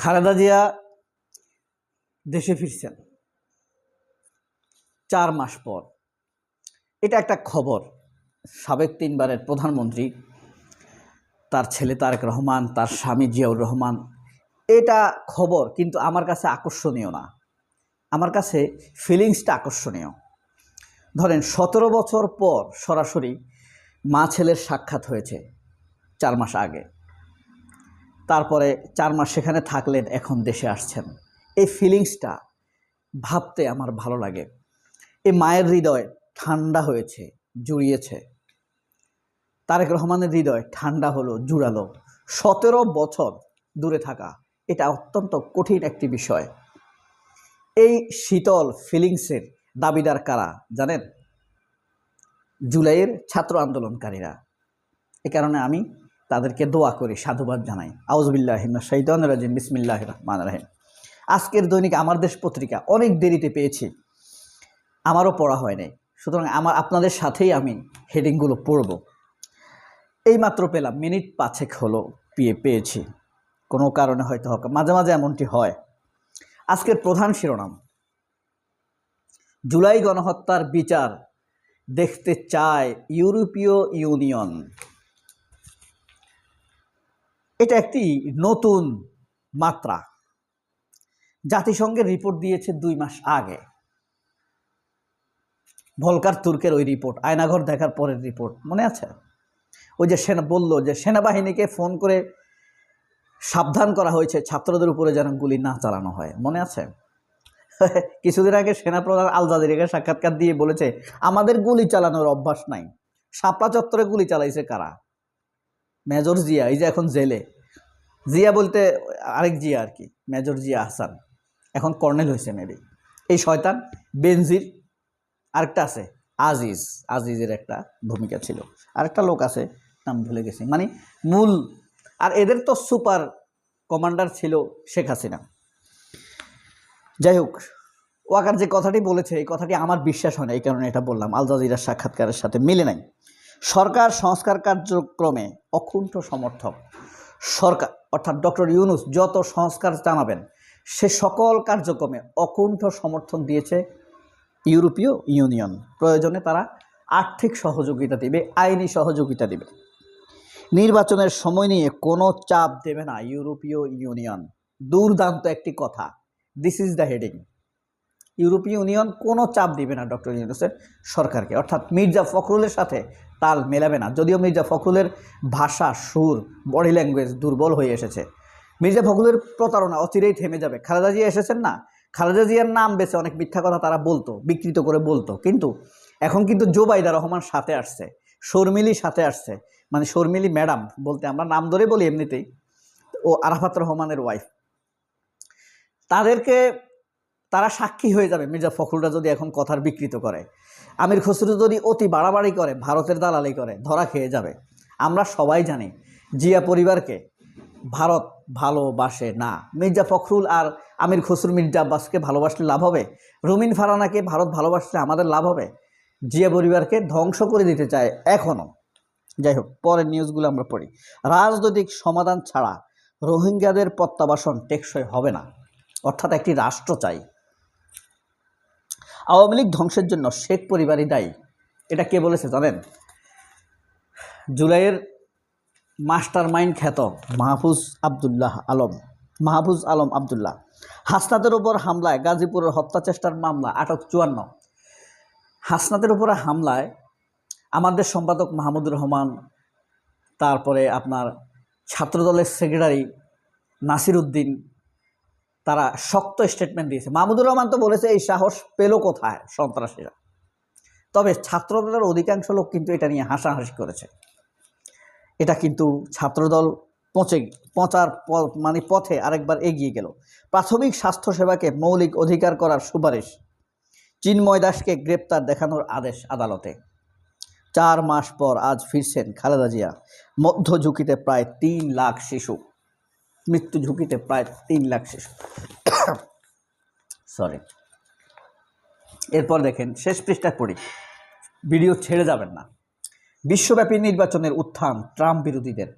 খালেদা জিয়া দেশে ফিরছেন। চার মাস পর। এটা একটা খবর। সাবেক তিনবারের প্রধানমন্ত্রী, তার ছেলে তারেক রহমান, তার স্বামী জিয়াউর রহমান। এটা খবর কিন্তু আমার কাছে আকর্ষণীয় না। আমার কাছে ফিলিংসটা আকর্ষণীয়। ধরেন, সতেরো বছর পর সরাসরি মা ছেলের সাক্ষাৎ হয়েছে, চার মাস আগে। তারপরে চার মাস সেখানে থাকলেন, এখন দেশে আসছেন। এই ফিলিংসটা ভাবতে আমার ভালো লাগে। এই মায়ের হৃদয় ঠান্ডা হয়েছে, জুড়িয়েছে। তারেক রহমানের হৃদয় ঠান্ডা হলো, জুড়ালো। সতেরো বছর দূরে থাকা, এটা অত্যন্ত কঠিন একটি বিষয়। এই শীতল ফিলিংসের দাবিদার কারা জানেন? জুলাইয়ের ছাত্র আন্দোলনকারীরা। এ কারণে আমি তাদেরকে দোয়া করি, সাধুবাদ জানাই। আউজবিল্লাহ শৈতান রাজিম। বিসমিল্লাহ রহমান রাহিম। আজকের দৈনিক আমার দেশ পত্রিকা অনেক দেরিতে পেয়েছি, আমারও পড়া হয় নাই। সুতরাং আমার, আপনাদের সাথেই আমি হেডিংগুলো পড়ব। এইমাত্র পেলাম, মিনিট পাঁচেক হলো পেয়ে, পেয়েছি। কোনো কারণে হয়তো হোক, মাঝে মাঝে এমনটি হয়। আজকের প্রধান শিরোনাম, জুলাই গণহত্যার বিচার দেখতে চায় ইউরোপীয় ইউনিয়ন। এটা একটি নতুন মাত্রা। জাতিসংঘের রিপোর্ট দিয়েছে দুই মাস আগে। ভলকার তুর্কের ওই রিপোর্ট, আয়নাঘর দেখার পরের রিপোর্ট, মনে আছে? ওই যে সেনা বলল যে সেনাবাহিনীকে ফোন করে সাবধান করা হয়েছে, ছাত্রদের উপরে যেন গুলি না চালানো হয়, মনে আছে? কিছুদিন আগে সেনাপ্রধান আল জাজিরাকে সাক্ষাৎকার দিয়ে বলেছে, আমাদের গুলি চালানোর অভ্যাস নাই। শাপলা চত্বরে গুলি চালাইছে কারা? মেজর জিয়া, এই যে এখন জেলে। জিয়া বলতে আরেক জিয়া আর কি, মেজর জিয়া আহসান। এখন কর্নেল হয়েছে মেবি। এই শয়তান, বেনজির, আরেকটা আছে, আজিজ। আজিজের একটা ভূমিকা ছিল। আরেকটা লোক আছে, নাম ভুলে গেছি। মানে মূল, আর এদের তো সুপার কমান্ডার ছিল শেখ হাসিনা। যাই হোক, ওয়াকার যে কথাটি বলেছে, এই কথাটি আমার বিশ্বাস হয় না, এই কারণে এটা বললাম। আল জাজিরার সাক্ষাৎকারের সাথে মিলে নাই। সরকার সংস্কার কার্যক্রমে অকুণ্ঠ সমর্থক। সরকার, অর্থাৎ ডক্টর ইউনুস যত সংস্কার জানাবেন, সে সকল কার্যক্রমে অকুণ্ঠ সমর্থন দিয়েছে ইউরোপীয় ইউনিয়ন। প্রয়োজনে তারা আর্থিক সহযোগিতা দিবে, আইনি সহযোগিতা দিবে। নির্বাচনের সময় নিয়ে কোনো চাপ দেবে না ইউরোপীয় ইউনিয়ন। দুর্দান্ত একটি কথা। দিস ইজ দ্য হেডিং ইউরোপীয় ইউনিয়ন কোনো চাপ দিবে না ডক্টর ইউনুসের সরকারকে। অর্থাৎ মির্জা ফখরুলের সাথে তাল মেলাবে না। যদিও মির্জা ফখরুলের ভাষা, সুর, বডি ল্যাঙ্গুয়েজ দুর্বল হয়ে এসেছে। মির্জা ফখরুলের প্রতারণা অচিরেই থেমে যাবে। খালেদা জিয়া এসেছেন না? খালেদা জিয়ার নাম বেছে অনেক মিথ্যা কথা তারা বলতো, বিকৃত করে বলতো। কিন্তু এখন কিন্তু জোবাইদা রহমান সাথে আসছে, শর্মিলি সাথে আসছে। মানে শর্মিলি ম্যাডাম বলতে আমরা নাম ধরে বলি এমনিতেই। ও আরাফাত রহমানের ওয়াইফ তাদেরকে তারা সাক্ষী হয়ে যাবে। মির্জা ফখরুলরা যদি এখন কথার বিকৃত করে। আমির খসরু যদি অতি বাড়াবাড়ি করে, ভারতের দালালি করে, ধরা খেয়ে যাবে। আমরা সবাই জানি, জিয়া পরিবারকে ভারত ভালোবাসে না। মির্জা ফখরুল আর আমির খসরু, মির্জা আব্বাসকে ভালোবাসলে লাভ হবে? রুমিন ফারানাকে ভারত ভালোবাসলে আমাদের লাভ হবে? জিয়া পরিবারকে ধ্বংস করে দিতে চায় এখনও। যাই হোক, পরের নিউজগুলো আমরা পড়ি। রাজনৈতিক সমাধান ছাড়া রোহিঙ্গাদের প্রত্যাবাসন টেকসই হবে না। অর্থাৎ একটি রাষ্ট্র চাই। আওয়ামী লীগ ধ্বংসের জন্য শেখ পরিবারই দায়ী। এটা কে বলেছে জানেন? জুলাইয়ের মাস্টার মাইন্ড খ্যাত মাহফুজ আবদুল্লাহ আলম। মাহফুজ আলম আবদুল্লাহ। হাসনাতের উপর হামলায় গাজীপুরের হত্যা চেষ্টার মামলা, আটক চুয়ান্ন। হাসনাতের উপরে হামলায় আমাদের সম্পাদক মাহমুদুর রহমান, তারপরে আপনার ছাত্রদলের সেক্রেটারি নাসির উদ্দিন তারা শক্ত স্টেটমেন্ট দিয়েছে। মাহমুদুর রহমান তো বলেছে, এই সাহস পেল কোথায় সন্ত্রাসীরা? তবে ছাত্রদলের অধিকাংশ লোক কিন্তু এটা নিয়ে হাসাহাসি করেছে। এটা কিন্তু ছাত্রদল পচে, পচার মানে পথে আরেকবার এগিয়ে গেল। প্রাথমিক স্বাস্থ্যসেবাকে মৌলিক অধিকার করার সুপারিশ চিন্ময় দাসকে গ্রেপ্তার দেখানোর আদেশ আদালতে। চার মাস পর আজ ফিরছেন খালেদা জিয়া। মধ্য ঝুঁকিতে প্রায় তিন লাখ শিশু। মৃত্যু ঝুঁকিতে প্রায় তিন লাখ শিশু। সরি এরপর দেখেন, শেষ পৃষ্ঠায় পড়ি। ভিডিও ছেড়ে যাবেন না। বিশ্বব্যাপী নির্বাচনের উত্থান ট্রাম্প বিরোধীদের।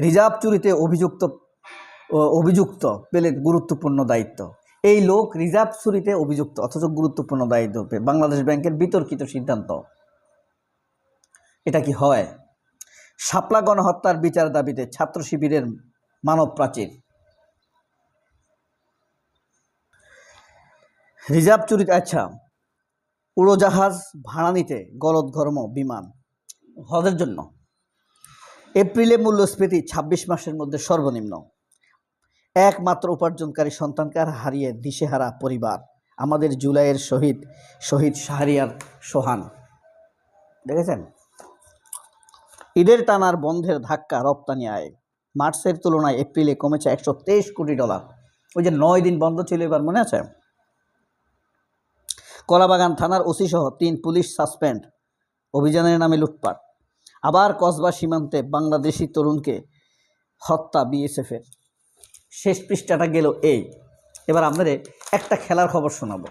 রিজার্ভ চুরিতে অভিযুক্ত অভিযুক্ত পেলেন গুরুত্বপূর্ণ দায়িত্ব। এই লোক রিজার্ভ চুরিতে অভিযুক্ত, অথচ গুরুত্বপূর্ণ দায়িত্ব বাংলাদেশ ব্যাংকের বিতর্কিত সিদ্ধান্ত। এটা কি হয়? শাপলা গণহত্যার বিচার দাবিতে ছাত্র শিবিরের মানব প্রাচীর রিজার্ভ চুরিতে আচ্ছা উড়োজাহাজ ভাড়া নিতে গলদঘর্ম বিমান হ্রদের জন্য। এপ্রিলে মূল্যস্ফীতি ছাব্বিশ মাসের মধ্যে সর্বনিম্ন। একমাত্র উপার্জনকারী সন্তানকে আর হারিয়ে দিশেহারা পরিবার। আমাদের জুলাইয়ের শহীদ শহীদ শাহরিয়ার সোহান। দেখেছেন? ঈদের টানার বন্ধের ধাক্কা রপ্তানি আয়। মার্চের তুলনায় এপ্রিলে কমেছে একশো তেইশ কোটি ডলার। ওই যে নয় দিন বন্ধ ছিল এবার মনে আছে? কলাবাগান থানার ওসি সহ তিন পুলিশ সাসপেন্ড, অভিযানের নামে লুটপাট। আবার কসবা সীমান্তে বাংলাদেশি তরুণকে হত্যা বিএসএফের। শেষ পৃষ্ঠাটা গেল এই। এবার আপনাদের একটা খেলার খবর শোনাবো।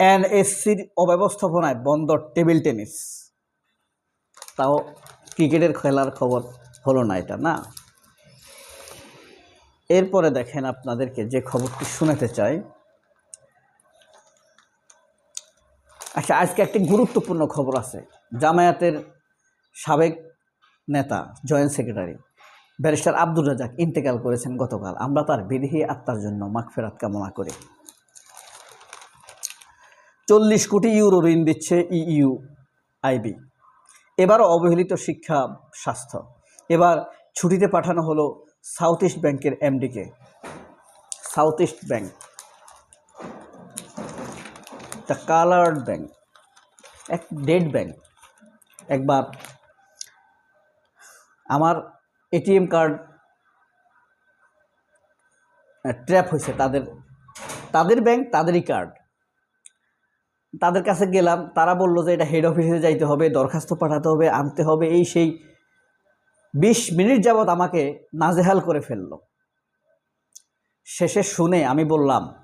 এনএসসির অব্যবস্থাপনায় বন্দর টেবিল টেনিস। তাও ক্রিকেটের খেলার খবর হলো না এটা, না? এরপরে দেখেন আপনাদেরকে যে খবরটি শোনাতে চাই। আচ্ছা আজকে একটি গুরুত্বপূর্ণ খবর আছে। জামায়াতের সাবেক নেতা, joint secretary, barrister Abdur Razzak ইন্তেকাল করেছেন গতকাল। আমরা তার বিদেহী আত্মার জন্য মাগফেরাত কামনা করি। চল্লিশ কোটি ইউরো ঋণ দিচ্ছে ইইউ আইবি। এবারও অবহেলিত শিক্ষা, স্বাস্থ্য। এবার ছুটিতে পাঠানো হলো সাউথ ইস্ট ব্যাংকের MDK south east bank the coloured bank এক ডেড ব্যাংক একবার আমার এটিএম কার্ড ট্র্যাপ হয়েছে তাদের তাদের ব্যাংক তাদেরই কার্ড তাদের কাছে গেলাম, তারা বলল যে এটা হেড অফিসে যাইতে হবে, দরখাস্ত পাঠাতে হবে, আনতে হবে, এই সেই বিশ মিনিট যাবৎ আমাকে নাজেহাল করে ফেলল। শেষে শুনে আমি বললাম,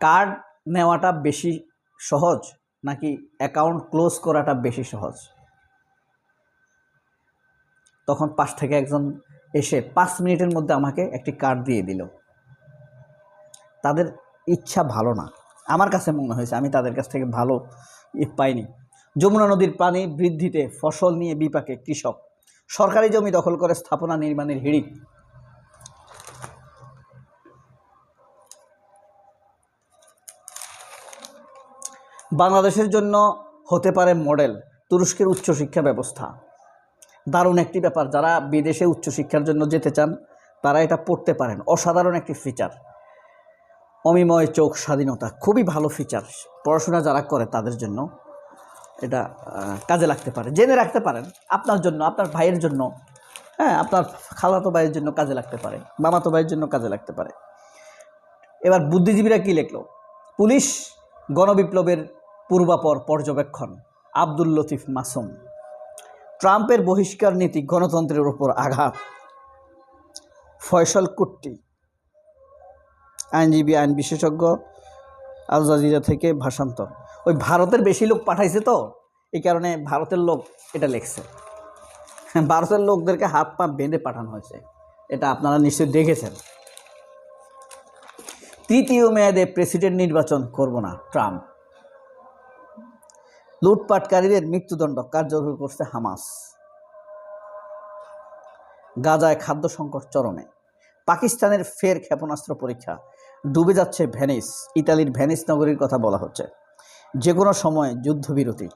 কার্ড নেওয়াটা বেশি সহজ নাকি অ্যাকাউন্ট ক্লোজ করাটা বেশি সহজ? তখন পাশ থেকে একজন এসে পাঁচ মিনিটের মধ্যে আমাকে একটি কার্ড দিয়ে দিল। তাদের ইচ্ছা ভালো না। আমার কাছে মনে হয়েছে আমি তাদের কাছ থেকে ভালো পাইনি। যমুনা নদীর পানি বৃদ্ধিতে ফসল নিয়ে বিপাকে কৃষক। সরকারি জমি দখল করে স্থাপনা নির্মাণের হিড়িক। বাংলাদেশের জন্য হতে পারে মডেল তুরস্কের উচ্চশিক্ষা ব্যবস্থা। দারুণ একটি ব্যাপার, যারা বিদেশে উচ্চশিক্ষার জন্য যেতে চান, তারা এটা পড়তে পারেন। অসাধারণ একটি ফিচার অমিময় চোখ স্বাধীনতা, খুবই ভালো ফিচার পড়াশোনা যারা করে তাদের জন্য। এটা কাজে লাগতে পারে, জেনে রাখতে পারেন, আপনার জন্য, আপনার ভাইয়ের জন্য হ্যাঁ আপনার খালাতো ভাইয়ের জন্য কাজে লাগতে পারে, মামাতো ভাইয়ের জন্য কাজে লাগতে পারে। এবার বুদ্ধিজীবীরা কী লিখলো? পুলিশ গণবিপ্লবের পূর্বাপর পর্যবেক্ষণ, আব্দুল লতিফ মাসুম। ট্রাম্পের বহিষ্কার নীতি গণতন্ত্রের ওপর আঘাত। ফয়সল কুট্টি, আইনজীবী, আইন বিশেষজ্ঞ, আল জাজিরা থেকে ভাষান্তর। ওই ভারতের বেশি লোক পাঠাইছে তো, এই কারণে ভারতের লোক এটা লিখছে। ভারতের লোকদেরকে হাত পা বেঁধে পাঠানো হয়েছে, এটা আপনারা নিশ্চয়ই দেখেছেন। তৃতীয় মেয়াদে প্রেসিডেন্ট নির্বাচন করব না, ট্রাম্প। লুটপাটকারীদের মৃত্যুদণ্ড কার্যকর করছে হামাস। গাজায় খাদ্য সংকট চরমে। পাকিস্তানের ফের ক্ষেপণাস্ত্র পরীক্ষা, ডুবে যাচ্ছে ভেনিস, ইতালির ভেনিস নগরীর কথা বলা হচ্ছে। যে কোনো সময় যুদ্ধবিরতি।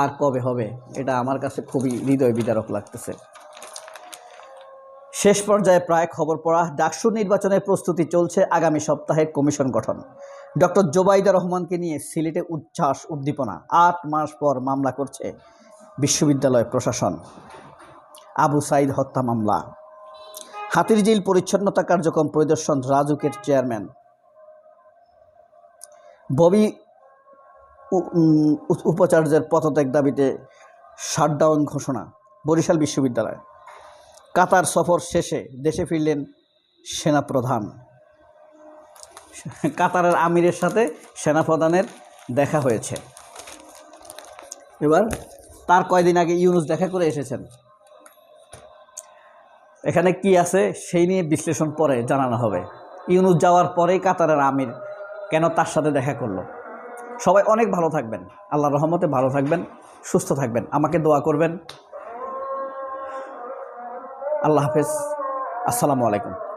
আর কবে হবে, এটা আমার কাছে খুবই হৃদয় বিদারক লাগতেছে। শেষ পর্যায়ে প্রায় খবর পড়া, ডাকসু নির্বাচনের প্রস্তুতি চলছে আগামী সপ্তাহে কমিশন গঠন। ডক্টর জোবাইদা রহমানকে নিয়ে সিলেটে উচ্ছ্বাস, উদ্দীপনা। আট মাস পর মামলা করছে বিশ্ববিদ্যালয় প্রশাসন। আবু সাইদ হত্যা মামলা। হাতিরঝিল পরিচ্ছন্নতা কার্যক্রম পরিদর্শন, রাজুকের চেয়ারম্যান। ববি উপাচার্যের পদত্যাগ দাবিতে শাটডাউন ঘোষণা বরিশাল বিশ্ববিদ্যালয়। কাতার সফর শেষে দেশে ফিরলেন সেনাপ্রধান। কাতারের আমিরের সাথে সেনাপ্রধানের দেখা হয়েছে। এবার তার কয়দিন আগে ইউনুস দেখা করে এসেছেন। এখানে কি আছে সেই নিয়ে বিশ্লেষণ পরে জানানো হবে। ইউনুস যাওয়ার পরেই কাতারের আমির কেন তার সাথে দেখা করল? সবাই অনেক ভালো থাকবেন। আল্লাহ রহমতে ভালো থাকবেন, সুস্থ থাকবেন। আমাকে দোয়া করবেন। আল্লাহ হাফেজ। আসসালামু আলাইকুম।